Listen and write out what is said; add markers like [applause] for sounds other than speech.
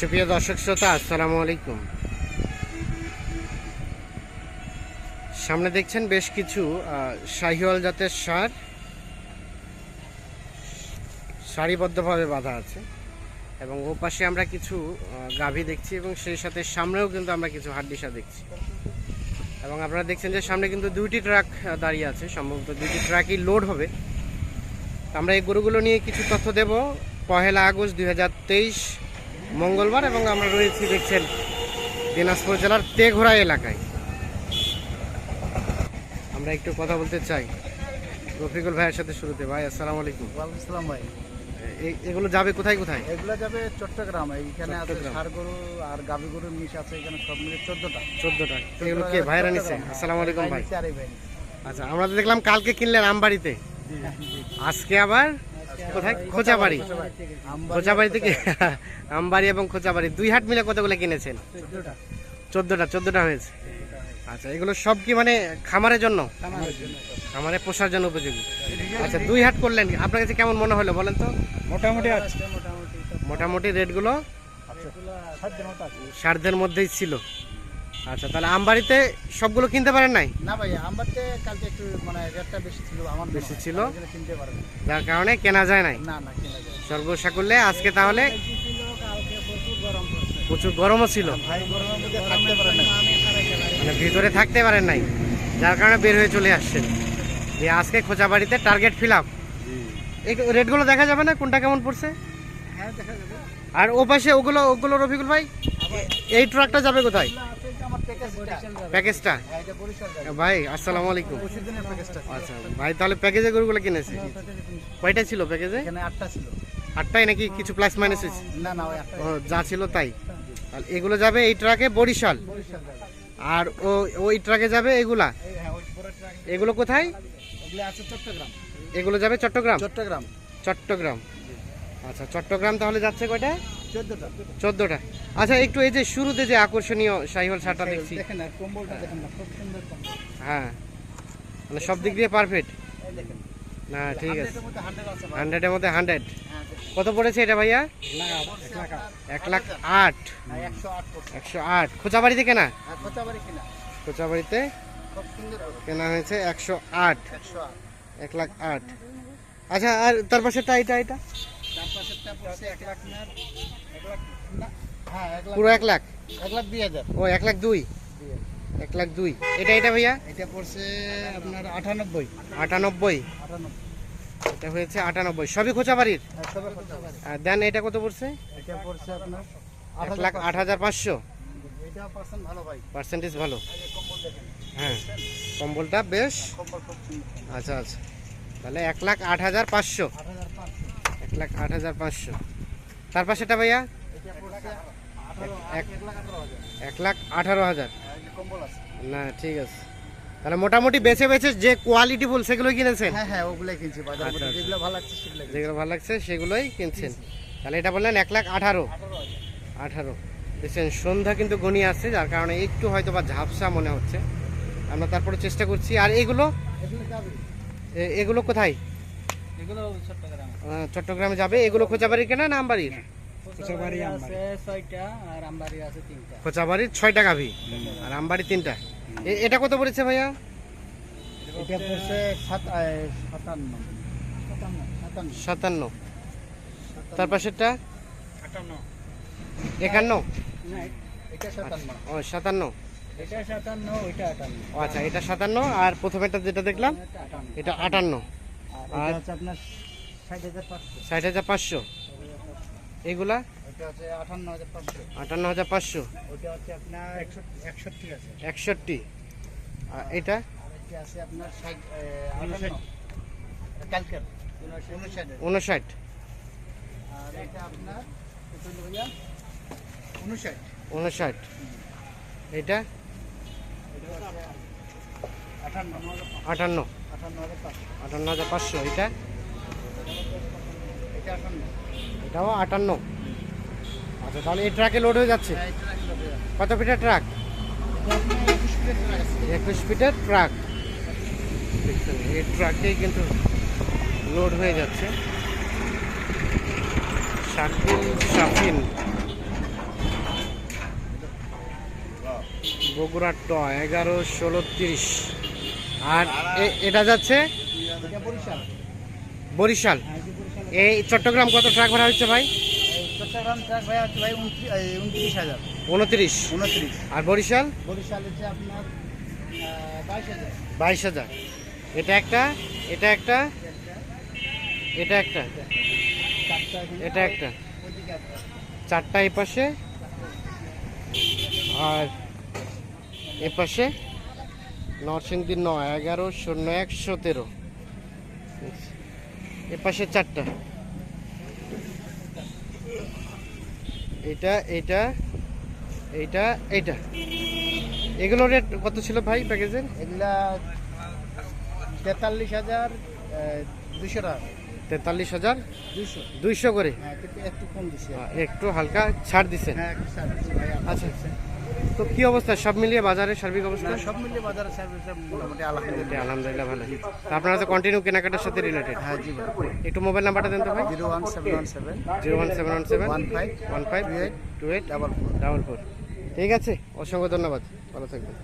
সুপ্রিয় দর্শক শ্রোতা, আসসালামু আলাইকুম। সামনে দেখছেন বেশ কিছু শাহিওয়াল জাতের সার। সারিবদ্ধভাবে বাঁধা আছে। এবং ও পাশে আমরা কিছু গাভী দেখছি এবং সেই সাথে সামনেও কিন্তু আমরা কিছু হাড্ডিসা দেখছি। এবং আপনারা দেখছেন যে সামনে কিন্তু দুইটি ট্রাক দাঁড়িয়ে আছে। সম্ভবত দুইটি ট্রাকই লোড হবে। আমরা এই গরুগুলো নিয়ে কিছু তথ্য দেব। পহেলা আগস্ট দুই হাজার তেইশ মঙ্গলবার এবং আমরা রয়েছি দেখছেন দিনাজপুর জেলার তেঘোড়া এলাকায়। আমরা একটু কথা বলতে চাই। রফিকুল ভাইয়ের সাথে শুরুতে। ভাই আসসালামু আলাইকুম। ওয়ালাইকুম আসসালাম ভাই। এগুলো যাবে কোথায় কোথায়? এগুলো যাবে চট্টগ্রাম। এইখানে আছে। ষাড় গরু আর গাভী গরুর মিশ আছে এখানে সব মিলে চোদ্দটা। চোদ্দটা। এগুলো কে ভাইরা নিছে? আসসালামু আলাইকুম ভাই। আচ্ছা আমরা তো দেখলাম কালকে কিনলেন আমবাড়িতে। আজকে আবার কোথায়? খোঁচাবাড়ি খোঁচাবাড়ি থেকে [laughs] আমবাড়ি এবং খোঁচাবাড়ি দুই হাট মিলে কতগুলো কিনেছেন? চোদ্দটা। চোদ্দটা চোদ্দটা হয়েছে। আচ্ছা এগুলো সব কি মানে খামারের জন্য? খামারে পোষার জন্য উপযোগী। আচ্ছা দুই হাট করলেন আপনার কাছে কেমন মনে হলো বলেন তো? মোটামুটি আছে। মোটামুটি রেটগুলো এগুলো সাধ্যের মধ্যেই ছিল। আচ্ছা তাহলে আমবাড়িতে সবগুলো কিনতে পারেন নাই? না ভাই আমবাড়িতে কালকে একটু মানে রেটটা বেশি ছিল আমার বেশি ছিল? কিনতে পারবে যার কারণে কেনা যায় নাই? না না কিনা যায় সর্বসা করলে আজকে তাহলে প্রচুর গরম পড়ছে প্রচুর গরমও ছিল। ভাই গরমের মধ্যে থাকতে পারে না। মানে ভিতরে থাকতে পারেন নাই যার কারণে বের হয়ে চলে আসছেন। যে আজকে খোঁচাবাড়িতে টার্গেট ফিল আপ এই রেটগুলো দেখা যাবে না? কোনটা কেমন পড়ছে? হ্যাঁ দেখা যাবে। আর ও পাশে ওগুলো ওগুলো রফিকুল ভাই এই ট্রাকটা যাবে কোথায়? প্যাকেজটা প্যাকেজটা হ্যাঁ এটা বরিশাল যাবে ভাই আসসালামু আলাইকুম। আচ্ছা ভাই তাহলে প্যাকেজে গরুগুলো কিনেছে? কয়টা ছিল প্যাকেজে এখানে আটটা ছিল। আটটাই নাকি কিছু প্লাস মাইনাস হয়েছে না যা ছিল তাই। এগুলো যাবে এই ট্রাকে বরিশাল? বরিশাল আর ও ওই ট্রাকে যাবে এগুলা? এই হ্যাঁ ওই বড় ট্রাক এগুলো কোথায়? এগুলো এগুলো যাবে চট্টগ্রাম? চট্টগ্রাম। চট্টগ্রাম। আচ্ছা চট্টগ্রাম তাহলে যাচ্ছে কয়টা? চোদ্দটা আচ্ছা একটু এই যে শুরুতে যে আকর্ষণীয় সাইহল শার্টটা দেখছি। কম্বল। হ্যাঁ। মানে সব দিক দিয়ে পারফেক্ট না ঠিক আছে। হান্ড্রেডের মধ্যে হান্ড্রেড হ্যাঁ। কত পড়েছে এটা ভাইয়া? এক লাখ আট। হ্যাঁ, একশো আট খোঁচাবাড়িতে কেনা? খোঁচাবাড়িতে কেনা। হয়েছে একশো আট। এক লাখ আট। আচ্ছা আর তার পাশেরটা এটা এটা হ্যাঁ পুরো এক লাখ? এক লাখ দুই হাজার। ও এক লাখ দুই? এক লাখ দুই। এটা এটা ভাইয়া? এটা পড়ছে আপনার আটানব্বই। আটানব্বই? এটা হয়েছে আটানব্বই। সবই খোঁচাবাড়ির আর সবে খোঁচাবাড়ি আর দেন এটা কত পড়ছে? এটা পড়ছে আপনার এক লাখ আট হাজার পাঁচশো। এটা পার্সেন্ট ভালো ভাই। পার্সেন্টেজ ভালো। হ্যাঁ কম্বলটা বেশ। কম্বল খুব সুন্দর। আচ্ছা আচ্ছা। তাহলে এক লাখ আট হাজার পাঁচশো। লাখ আট হাজার পাঁচশো। তার পাশেটা ভাইয়া? এক- লাখ আঠারো হাজার। না ঠিক আছে। তাহলে মোটামুটি বেছে বেছে যে কোয়ালিটি বল সেগুলো কিনেছেন? হ্যাঁ হ্যাঁ ওগুলাই কিনছি বাজার আচ্ছা, আচ্ছা। যেগুলো ভালো লাগছে যেগুলো ভালো লাগছে সেগুলোই কিনছেন। তাহলে এটা বললেন এক লাখ আঠারো। আঠারো। দেখছেন সন্ধ্যা কিন্তু ঘনিয়ে আসছে যার কারণে একটু হয়তো বা ঝাপসা মনে হচ্ছে। আমরা তারপরে চেষ্টা করছি। আর এগুলো? এগুলো কোথায়? এগুলো চট্টগ্রাম যাবে। এগুলো খোঁচাবাড়ির কেনা না আমবাড়ির খোঁচাবাড়ির ছয়টা গাভি। আর আমবাড়ি তিনটা। এটা কত পড়েছে ভাইয়া? এটা পড়ছে সাত সাতান্ন। সাতান্ন। তার পাশেরটা? একান্ন? ও সাতান্ন। আচ্ছা এটা সাতান্ন আর প্রথমেরটা যেটা দেখলাম এটা আটান্ন। আর আপনার ষাট হাজার পাঁচশো। এগুলা? আটান্ন হাজার পাঁচশো। একষট্টি এটা? এটা উনষাট। উনষাট। আটান্ন। আটান্ন হাজার পাঁচশো। এটা? এটাও আটান্ন। আচ্ছা তাহলে এই ট্রাকে লোড হয়ে যাচ্ছে? কত ফিটার ট্রাক একুশ ফিটার ট্রাক এই ট্রাকেই কিন্তু লোড হয়ে যাচ্ছে। শাকিল শাফিন। বগুড়া ট, এগারো, ষোলো, তিরিশ। আর এটা যাচ্ছে? বরিশাল। এই চট্টগ্রাম কত ট্রাক ভাড়া হচ্ছে ভাই? চট্টগ্রাম ট্রাক আছে ভাই উনত্রিশ হাজার। উনত্রিশ। উনত্রিশ। আর বরিশাল? বরিশাল হচ্ছে আপনার বাইশ হাজার। এটা একটা এটা একটা এটা একটা। এটা একটা। চারটা এই পাশে। আর এ পাশে নরসিংদী নয় এগারো শূন্য এক সতেরো। এ পাশে চারটা। এটা এটা এইটা এইটা এগুলো রেট কত ছিল ভাই প্যাকেজের? এগুলা তেতাল্লিশ হাজার দুশো টাকা। তেতাল্লিশ হাজার? দুশো দুইশো করে? হ্যাঁ একটু হালকা ছাড় দিছে। হ্যাঁ আচ্ছা। তো কি অবস্থা? সব মিলিয়ে বাজারের সার্বিক অবস্থা? সব মিলিয়ে বাজারের সার্বিক মোটামুটি আলহামদুলিল্লাহ। আলহামদুলিল্লাহ ভালো। তো আপনারা তো কন্টিনিউ কেনাকাটার সাথে রিলেটেড হ্যাঁ জি একটু মোবাইল নাম্বারটা দেন তো ভাই। Zero one seven one seven. Zero one seven one seven. One five. One five. Two eight. Double four. Double four. ঠিক আছে? অসংখ্য ধন্যবাদ। ভালো থাকবেন।